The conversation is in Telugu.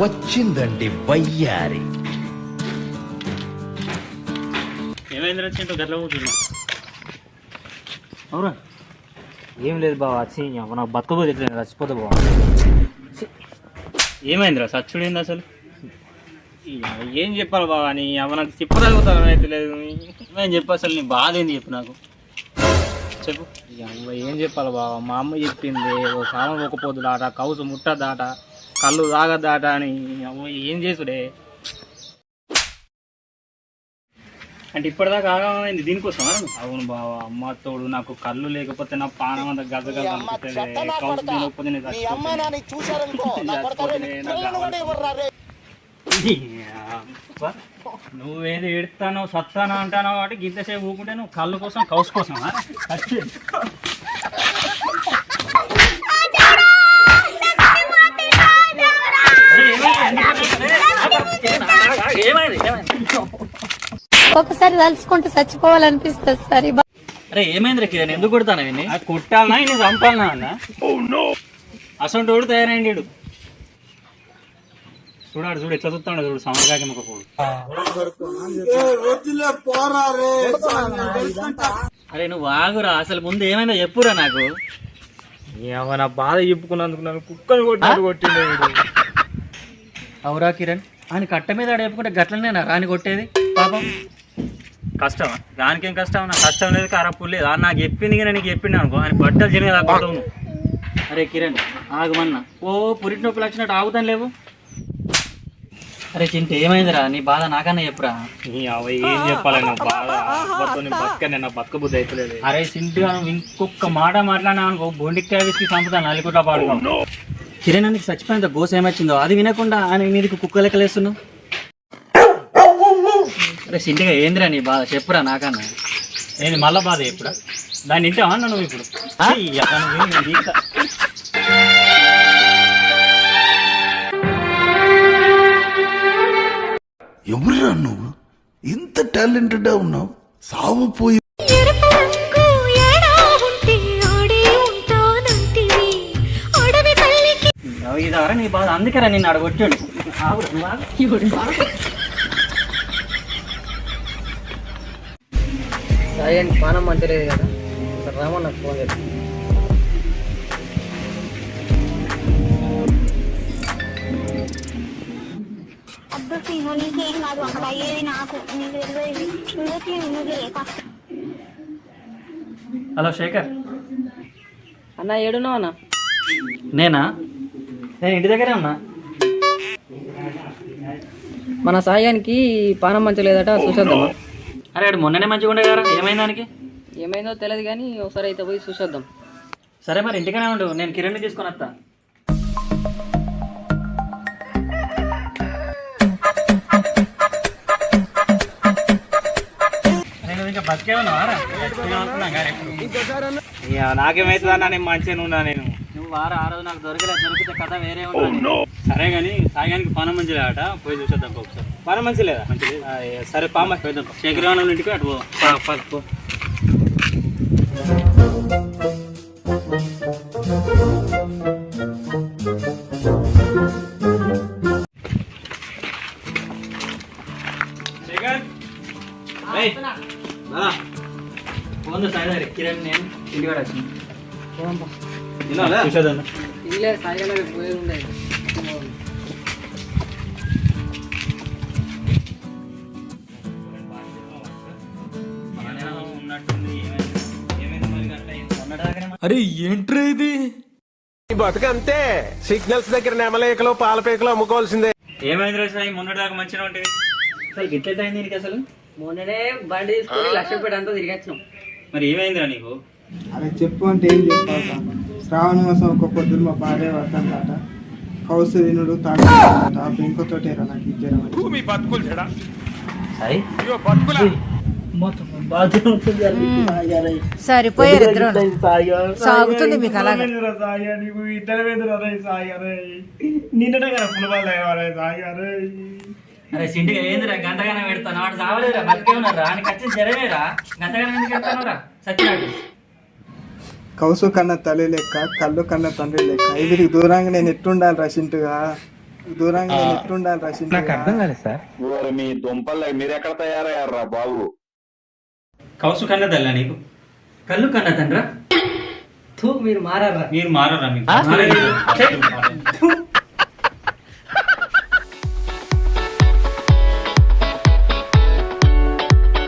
వచ్చిందండి వయ్యారి. ఏమైంది వచ్చింటో గట్ల కూర్చున్నా. అవురా. ఏం లేదు బావ వచ్చి నాకు బతకపోతే ఎట్లా చచ్చిపోతే బావ. ఏమైందిరా సచ్చుడు ఏంది అసలు ఏం చెప్పాలి బాబా నీ అవ నాకు చెప్పగలుగుతాను అయితే లేదు. ఏం చెప్పు అసలు నీ బాధ ఏంది చెప్పు నాకు. చెప్పు. ఏం చెప్పాలి బావ? మా అమ్మ చెప్పింది ఓ సామాన్ ఒకపోదు దాట కౌసు ముట్టదాట కళ్ళు తాగదాట అని. అవ్వ ఏం చేసుడే? అంటే ఇప్పటిదాకా ఆగమైంది దీనికోసం అవును బావ అమ్మ తోడు నాకు కళ్ళు లేకపోతే నా పానం అంతా గజ గజ అనిపిస్తుంది. నువ్వేది ఎడతానో సత్తానో అంటానో కాబట్టి గింతసేపు ఊకుంటే నువ్వు కళ్ళు కోసం కౌసు కోసం ఒకసారి తలుచుకుంటూ చచ్చిపోవాలనిపిస్తుంది సార్ అరే ఏమైంది రే కిరణ్? ఎందుకు కొడతాను ఇవన్నీ కొట్టాలనా ఇన్ని చంపాలనా అన్న? అసలు వీడు. చూడాడు చూడు ఎట్లా చూస్తాడు చూడు సమరకాకి పోడు అరే నువ్వు ఆగురా అసలు ముందు ఏమైందో చెప్పురా నాకు. ఏమన్నా బాధ చెప్పుకున్నందుకు నన్ను కుక్కను కొట్టినట్టు కొట్టిండే. అవురా కిరణ్ ఆయన కట్ట మీద ఆడేపుకుంటే గట్లనేనా రాని కొట్టేది. పాపం. కష్టమా? దానికేం కష్టం? నాకు కష్టం లేదు కరప్పు లేదు. ఆ నాకు చెప్పింది కానీ నీకు చెప్పింది అనుకో ఆయన బట్టలు తినే దాకా అరే కిరణ్ ఆగమన్నా ఓ పురిటి నొప్పులు వచ్చినట్టు ఆగుతాను లేవు. అరే చింత ఏమైందిరా? నీ బాధ నాకన్నా చెప్పురా. నీ అవ్వ ఏం చెప్పాలి నా బాధ? అబ్బతో నేను బతకనే నా బతక బుద్ధి అవుతలేదు అరే చింటు ఇంకొక మాట మాట్లాడినా అనుకో విసికి చంపుతాను నలుగుట పాడు. కిరణ్ నీకు చచ్చిపోయినంత గోస ఏమొచ్చిందో అది వినకుండా ఆయన మీదకి కుక్క లెక్కలేస్తున్నావు? అరే సింటిగా ఏందిరా నీ బాధ? చెప్పురా నాకన్నా. నేను మళ్ళా బాధ ఎప్పుడు దాన్ని ఇంటే అన్నా నువ్వు ఇప్పుడు? ఎవరురా నువ్వు? ఇంత టాలెంటెడ్ ఉన్నావు. సావు పోయి ఇదారా నీ బాధ. అందుకేరా నిన్ను అడగొచ్చాడు. సాయానికి పానం కదా. రామో నాకు ఫోన్ సీను నీకేం కాదు అక్కడ అయ్యేది నాకు నీకు తెలియదు నువ్వే నువ్వే ఫస్ట్ హలో శేఖర్. అన్న ఏడున్నావు అన్న? నేనా? నేను ఇంటి దగ్గరే ఉన్నా. మన సాయానికి పానం మంచిలేదట చూసేద్దామా? అరే ఆడు మొన్ననే మంచిగా ఉండే కదా ఏమైంది దానికి? ఏమైందో తెలియదు కానీ ఒకసారి అయితే పోయి చూసేద్దాం. సరే మరి ఇంటికనే ఉండు నేను కిరణ్ని తీసుకొని వస్తా. నాకేమైతుంది నేను మంచిగా ఉన్నా నేను. నువ్వు వారా? ఆ రోజు నాకు దొరికలే దొరికితే కథ వేరే ఉంటుంది సరే కానీ సాయానికి పనం మంచి ఆట పోయి చూసేద్దాం ఒకసారి. పనం మంచి లేదా మంచి సరే పామ. పోయిద్దాం శేఖరవాణం ఇంటికి అటు పో. అట్లా మొన్నటిదాకానే అరే ఏంట్రా ఇది? బతుకంతే. సిగ్నల్స్ దగ్గర నెమలేకలో పాలపేకలో అమ్ముకోవాల్సిందే. ఏమైంది రోజు సాయి? మొన్నటిదాకా మంచిగా ఉంటుంది అసలు గిట్లెట్ అయింది నీకు అసలు? మొన్ననే బండి తీసుకొని లక్షపేట అంతా తిరిగి వచ్చినాం. మరి ఏమైందిరా నీకు? అరే చెప్పు అంటే ఏం చెప్పాలట శ్రావణ మాసం ఒక పొద్దున మా భార్య వద్దంటాట కౌసు తినుడు తాగట ఆ పెంకుతోటి రా నాకు ఇచ్చారు సాయి సరిపోయారు ఇద్దరు సాగుతుంది మీకు అలాగే. అరే సింటిగా ఏందిరా? గంటగానే పెడతాను వాడు చావలేదురా. బతికే ఉన్నారా అని ఖచ్చితంగా జరవేరా గంటగానే ఎందుకు పెడతానురా చచ్చినట్టు కౌసు కన్న తల్లి లెక్క కళ్ళు కన్న తండ్రి లెక్క. ఇది దూరంగా నేను ఎట్టుండాలి రషింటుగా దూరంగా నేను ఎట్టుండాలి రషింటుగా మీ దుంపలు మీరెక్కడ తయారయ్యారా బాబు? కౌసు కన్న తల్లా నీకు? కళ్ళు కన్న తండ్రా? తూ మీరు మారారా? మీరు మారరా మీకు?